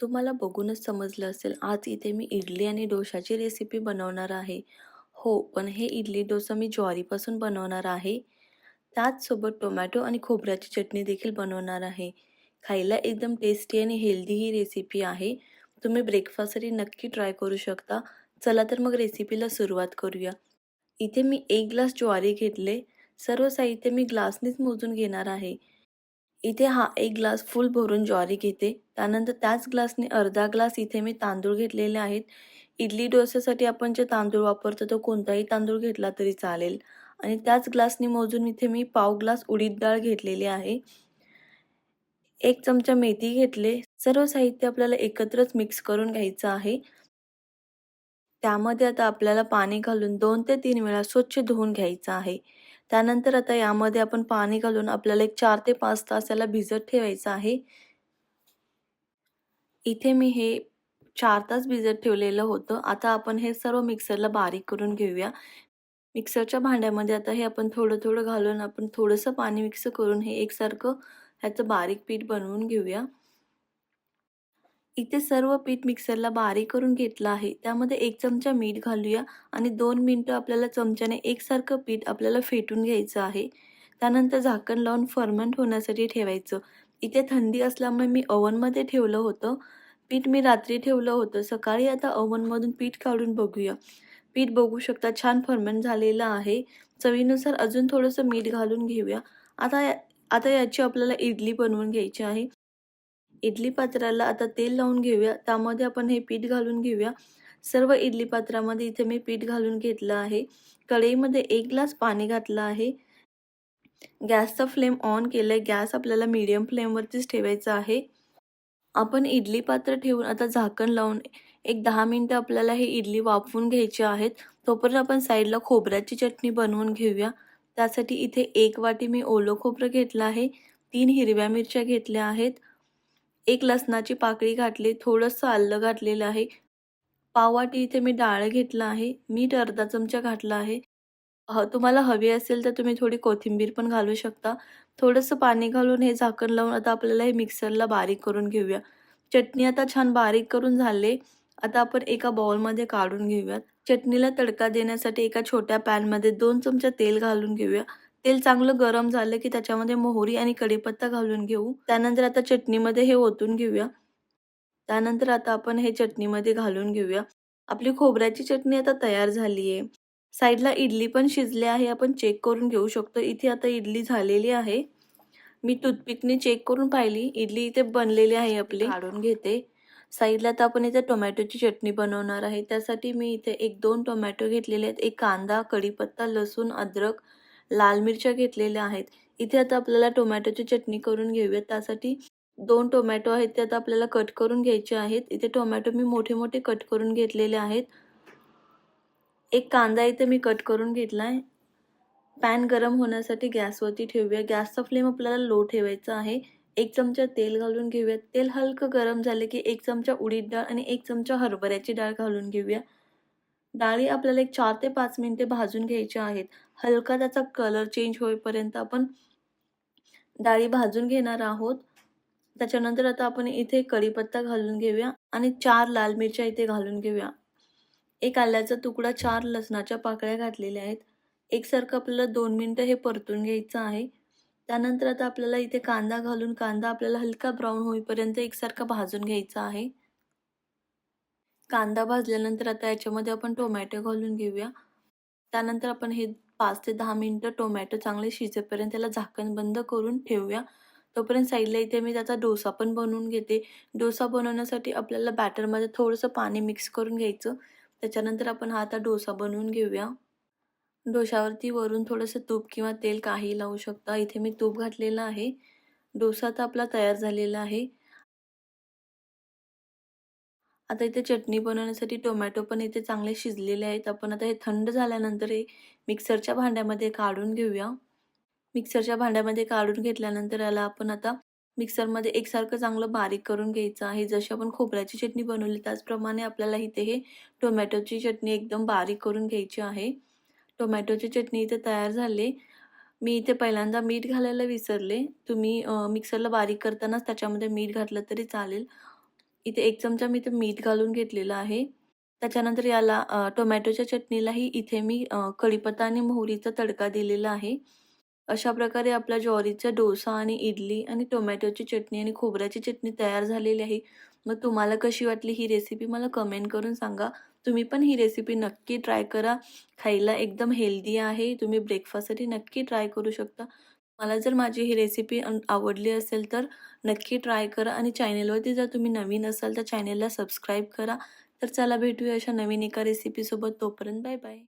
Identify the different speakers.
Speaker 1: तुम्हाला बघूनच समजलं असेल आज इथे मी इडली आणि डोशाची रेसिपी बनवणार आहे. हो पण हे इडली डोसा मी ज्वारीपासून बनवणार आहे. त्याचसोबत टोमॅटो आणि खोबऱ्याची चटणी देखील बनवणार आहे. खायला एकदम टेस्टी आणि हेल्दी ही रेसिपी आहे. तुम्ही ब्रेकफास्टसाठी नक्की ट्राय करू शकता. चला तर मग रेसिपीला सुरुवात करूया. इथे मी एक ग्लास ज्वारी घेतले. सर्व साहित्य मी ग्लासनेच मोजून घेणार आहे. इथे हा एक ग्लास फुल भरून ज्वारी घेते. त्यानंतर त्याच ग्लासने अर्धा ग्लास इथे मी तांदूळ घेतलेले आहेत. इडली डोस्यासाठी आपण जे तांदूळ वापरतो तो कोणताही तांदूळ घेतला तरी चालेल. आणि त्याच ग्लासने मोजून इथे मी पाव ग्लास उडीद डाळ घेतलेली आहे. एक चमचा मेथी घेतले. सर्व साहित्य आपल्याला एकत्रच मिक्स करून घ्यायचं आहे. त्यामध्ये आता आपल्याला पाणी घालून दोन ते तीन वेळा स्वच्छ धुवून घ्यायचं आहे. त्यानंतर आता यामध्ये आपण पाणी घालून आपल्याला एक चार ते पाच तास याला भिजत ठेवायचं आहे. इथे मी हे चार तास भिजत ठेवलेलं होतं. आता आपण हे सर्व मिक्सरला बारीक करून घेऊया. मिक्सरच्या भांड्यामध्ये आता हे आपण थोडं थोडं घालून आपण थोडंसं पाणी मिक्स करून हे एकसारखं ह्याचं बारीक पीठ बनवून घेऊया. इथे सर्व पीठ मिक्सरला बारीक करून घेतलं आहे. त्यामध्ये एक चमचा मीठ घालूया आणि दोन मिनटं आपल्याला चमच्याने एकसारखं पीठ आपल्याला फेटून घ्यायचं आहे. त्यानंतर झाकण लावून फर्मंट होण्यासाठी ठेवायचं. इथे थंडी असल्यामुळे मी ओव्हनमध्ये ठेवलं होतं. पीठ मी रात्री ठेवलं होतं. सकाळी आता ओव्हनमधून पीठ काढून बघूया. पीठ बघू शकता छान फर्मंट झालेलं आहे. चवीनुसार अजून थोडंसं मीठ घालून घेऊया. आता आता याची आपल्याला इडली बनवून घ्यायची आहे. इडली पात्राला आता तेल लावून घेऊया. त्यामध्ये आपण हे पीठ घालून घेऊया. सर्व इडली पात्रामध्ये इथे मी पीठ घालून घेतलं आहे. कढईमध्ये एक ग्लास पाणी घातलं आहे. गॅसचा फ्लेम ऑन केलं आहे गॅस आपल्याला मीडियम फ्लेमवरतीच ठेवायचा आहे. आपण इडली पात्र ठेवून आता झाकण लावून एक दहा मिनटं आपल्याला हे इडली वाफवून घ्यायची आहेत. तोपर्यंत आपण साईडला खोबऱ्याची चटणी बनवून घेऊया. त्यासाठी इथे एक वाटी मी ओलं खोबरं घेतलं आहे. तीन हिरव्या मिरच्या घेतल्या आहेत. एक लसणाची पाकळी घातली थोडंसं आलं घातलेलं आहे. पाववाटी इथे मी डाळ घेतलं आहे. मीठ अर्धा चमचा घातला आहे. ह तुम्हाला हवी असेल तर तुम्ही थोडी कोथिंबीर पण घालू शकता. थोडंसं पाणी घालून हे झाकण लावून आता आपल्याला हे मिक्सरला बारीक करून घेऊया. चटणी आता छान बारीक करून झाले. आता आपण एका बाउलमध्ये काढून घेऊयात. चटणीला तडका देण्यासाठी एका छोट्या पॅनमध्ये दोन चमचा तेल घालून घेऊया. तेल चांगलं गरम झालं की त्याच्यामध्ये मोहरी आणि कढीपत्ता घालून घेऊ. त्यानंतर आता चटणीमध्ये हे ओतून घेऊया. त्यानंतर आता आपण हे चटणीमध्ये घालून घेऊया. आपली खोबऱ्याची चटणी आता तयार झाली आहे साईडला इडली पण शिजली आहे आपण चेक करून घेऊ शकतो. इथे आता इडली झालेली आहे. मी टूथपिकने चेक करून पाहिली. इडली इथे बनलेली आहे आपली. काढून घेते. साईडला आता आपण इथे टोमॅटोची चटणी बनवणार आहे. त्यासाठी मी इथे एक दोन टोमॅटो घेतलेले आहेत. एक कांदा कढीपत्ता लसूण अद्रक लाल मिरच्या घेतलेल्या आहेत. इथे आता आपल्याला टोमॅटोची चटणी करून घेऊयात. त्यासाठी दोन टोमॅटो आहेत ते आता आपल्याला कट करून घ्यायचे आहेत. इथे टोमॅटो मी मोठे मोठे कट करून घेतलेले आहेत. एक कांदा इथे मी कट करून घेतला आहे पॅन गरम होण्यासाठी गॅसवरती ठेवूया. गॅसचा फ्लेम आपल्याला लो ठेवायचा आहे. एक चमचा तेल घालून घेऊयात. तेल हलकं गरम झाले की एक चमचा उडीद डाळ आणि एक चमचा हरभऱ्याची डाळ घालून घेऊया. डाळी आपल्याला एक चार ते पाच मिनटे भाजून घ्यायच्या आहेत. हलका त्याचा कलर चेंज होईपर्यंत आपण डाळी भाजून घेणार आहोत. त्याच्यानंतर आता आपण इथे कढीपत्ता घालून घेऊया आणि चार लाल मिरच्या इथे घालून घेऊया. एक आल्याचा तुकडा चार लसणाच्या पाकळ्या घातलेल्या आहेत. एकसारखं आपल्याला दोन मिनटं हे परतून घ्यायचं आहे. त्यानंतर आता आपल्याला इथे कांदा घालून कांदा आपल्याला हलका ब्राऊन होईपर्यंत एकसारखा भाजून घ्यायचा आहे. कांदा भाजल्यानंतर आता याच्यामध्ये आपण टोमॅटो घालून घेऊया. त्यानंतर आपण हे पाच ते दहा मिनटं टोमॅटो चांगले शिजेपर्यंत त्याला झाकण बंद करून ठेवूया. तोपर्यंत साईडला इथे मी त्याचा डोसा पण बनवून घेते. डोसा बनवण्यासाठी आपल्याला बॅटरमध्ये थोडंसं पाणी मिक्स करून घ्यायचं. त्याच्यानंतर आपण हा आता डोसा बनवून घेऊया. डोशावरती वरून थोडंसं तूप किंवा तेल काही लावू शकता. इथे मी तूप घातलेलं आहे. डोसा तर आपला तयार झालेला आहे. आता इथे चटणी बनवण्यासाठी टोमॅटो पण इथे चांगले शिजलेले आहेत. आपण आता हे थंड झाल्यानंतर हे मिक्सरच्या भांड्यामध्ये काढून घेऊया. मिक्सरच्या भांड्यामध्ये काढून घेतल्यानंतर याला आपण आता मिक्सरमध्ये एकसारखं चांगलं बारीक करून घ्यायचं आहे. जशी आपण खोबऱ्याची चटणी बनवली त्याचप्रमाणे आपल्याला इथे हे टोमॅटोची चटणी एकदम बारीक करून घ्यायची आहे. टोमॅटोची चटणी इथे तयार झाली. मी इथे पहिल्यांदा मीठ घालायला विसरले. तुम्ही मिक्सरला बारीक करतानाच त्याच्यामध्ये मीठ घातलं तरी चालेल. इथे एक चमचा मी इथे मीठ घालून घेतलेलं आहे. त्याच्यानंतर याला टोमॅटोच्या चटणीलाही इथे मी कढीपत्ता आणि मोहरीचा तडका दिलेला आहे. अशा प्रकारे आपला ज्वारीचा डोसा आणि इडली आणि टोमॅटोची चटणी आणि खोबऱ्याची चटणी तयार झालेली आहे. मग तुम्हाला कशी वाटली ही रेसिपी मला कमेंट करून सांगा. तुम्ही पण ही रेसिपी नक्की ट्राय करा. खायला एकदम हेल्दी आहे. तुम्ही ब्रेकफास्टसाठी नक्की ट्राय करू शकता. मला जर माझी ही रेसिपी आवडली असेल तर नक्की ट्राय करा आणि चॅनेलवरती जर तुम्ही नवीन असाल तर चॅनेलला सबस्क्राईब करा. तर चला भेटूया अशा नवीन एका रेसिपीसोबत तोपर्यंत बाय बाय